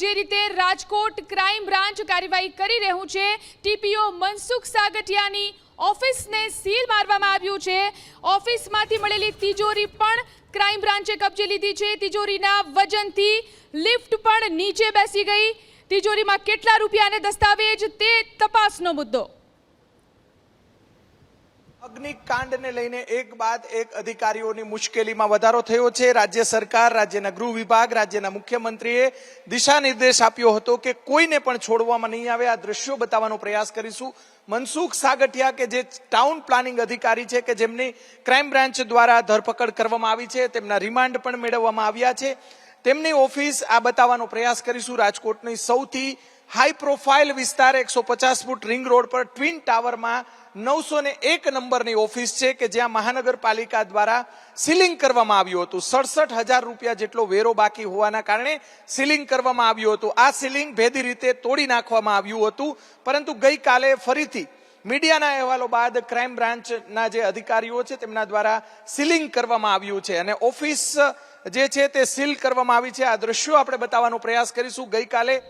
જે રીતે Rajkot crime branch કાર્યવાહી કરી રહ્યું છે, ટીપીઓ મનસુખ સાગઠિયાની ઓફિસને સીલ મારવામાં આવ્યું છે. ઓફિસમાંથી મળેલી તિજોરી પણ ક્રાઇમ બ્રાન્ચે કબજે લીધી છે. તિજોરીના વજનથી લિફ્ટ પણ નીચે બેસી ગઈ. તિજોરીમાં કેટલા રૂપિયા અને દસ્તાવેજ તે તપાસનો મુદ્દો. અગ્નિકાંડને લઈને એક બાદ એક અધિકારીઓની મુશ્કેલીમાં વધારો થયો છે. રાજ્ય સરકાર, રાજ્યના ગૃહ વિભાગ, રાજ્યના મુખ્યમંત્રીએ દિશા નિર્દેશ આપ્યો હતો કે કોઈને પણ છોડવામાં નહીં આવે. આ દ્રશ્યો બતાવવાનો પ્રયાસ કરીશું. મનસુખ સાગઠિયા કે જે ટાઉન પ્લાનિંગ અધિકારી છે કે જેમની ક્રાઇમ બ્રાન્ચ દ્વારા ધરપકડ કરવામાં આવી છે, તેમના રિમાન્ડ પણ મેળવવામાં આવ્યા છે. તેમની ઓફિસ આ બતાવવાનો પ્રયાસ કરીશું. રાજકોટની સૌથી હાઈ પ્રોફાઇલ વિસ્તાર એકસો પચાસ ફૂટ રિંગ રોડ પર ટ્વિન ટાવરમાં નવસો ને એક નંબરની ઓફિસ છે કે જ્યાં મહાનગરપાલિકા દ્વારા સીલિંગ કરવામાં આવ્યું હતું. સડસઠ હજાર રૂપિયા જેટલો વેરો બાકી હોવાના કારણે સીલિંગ કરવામાં આવ્યું હતું. આ સીલિંગ ભેદી રીતે તોડી નાખવામાં આવ્યું હતું. પરંતુ ગઈકાલે ફરીથી મીડિયાના અહેવાલો બાદ ક્રાઇમ બ્રાન્ચના જે અધિકારીઓ છે તેમના દ્વારા સીલિંગ કરવામાં આવ્યું છે અને ઓફિસ જે છે તે સીલ કરવામાં આવી છે. આ દ્રશ્યો આપણે બતાવવાનો પ્રયાસ કરીશું. ગઈકાલે